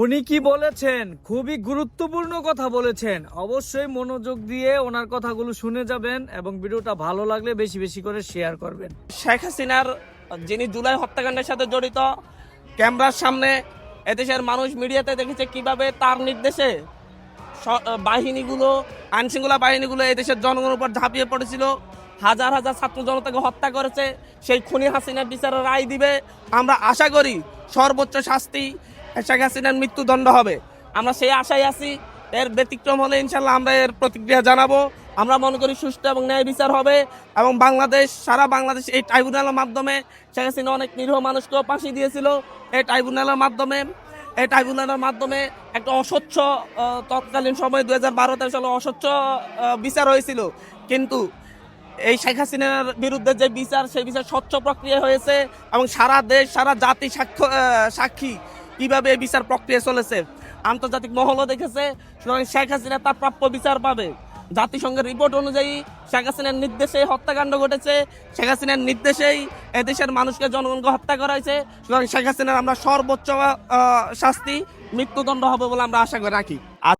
উনি কি বলেছেন? খুবই গুরুত্বপূর্ণ কথা বলেছেন। অবশ্যই মনোযোগ দিয়ে ওনার কথাগুলো শুনে যাবেন এবং ভিডিওটা ভালো লাগলে বেশি বেশি করে শেয়ার করবেন। শেখ হাসিনার যিনি জুলাই হত্যাকাণ্ডের সাথে জড়িত, ক্যামেরার সামনে এদেশের মানুষ মিডিয়াতে দেখেছে কীভাবে তার নির্দেশে বাহিনীগুলো, আইনশৃঙ্খলা বাহিনীগুলো এদেশের জনগণের উপর ঝাঁপিয়ে পড়েছিল। হাজার হাজার ছাত্র জনতাকে হত্যা করেছে। সেই খুনি হাসিনার বিচারের রায় দিবে। আমরা আশা করি সর্বোচ্চ শাস্তি শেখ হাসিনার মৃত্যুদণ্ড হবে। আমরা সেই আশায় আছি, এর ব্যতিক্রম হলে ইনশাল্লাহ আমরা এর প্রতিক্রিয়া জানাব। আমরা মনে করি সুষ্ঠু এবং ন্যায় বিচার হবে এবং বাংলাদেশ, সারা বাংলাদেশ এই ট্রাইব্যুনালের মাধ্যমে শেখ হাসিনা অনেক নিরীহ মানুষকেও ফাঁসি দিয়েছিল। এই ট্রাইব্যুনালের মাধ্যমে, এই ট্রাইব্যুনালের মাধ্যমে একটা অস্বচ্ছ তৎকালীন সময় দু হাজার বারো সালে অস্বচ্ছ বিচার হয়েছিল। কিন্তু এই শেখ হাসিনার বিরুদ্ধে যে বিচার, সেই বিচার স্বচ্ছ প্রক্রিয়া হয়েছে এবং সারা দেশ, সারা জাতি সাক্ষ্য সাক্ষী। কীভাবে এই বিচার প্রক্রিয়া চলেছে? আন্তর্জাতিক মহলও দেখেছে, সুতরাং শেখ হাসিনা তার প্রাপ্য বিচার পাবে। জাতিসংঘের রিপোর্ট অনুযায়ী শেখ হাসিনার নির্দেশে হত্যাকাণ্ড ঘটেছে। শেখ হাসিনার নির্দেশেই এদেশের মানুষকে জনগণকে হত্যা করা হয়েছে। সুতরাং শেখ হাসিনার আমরা সর্বোচ্চ শাস্তি মৃত্যুদণ্ড হবে বলে আমরা আশা করে রাখি।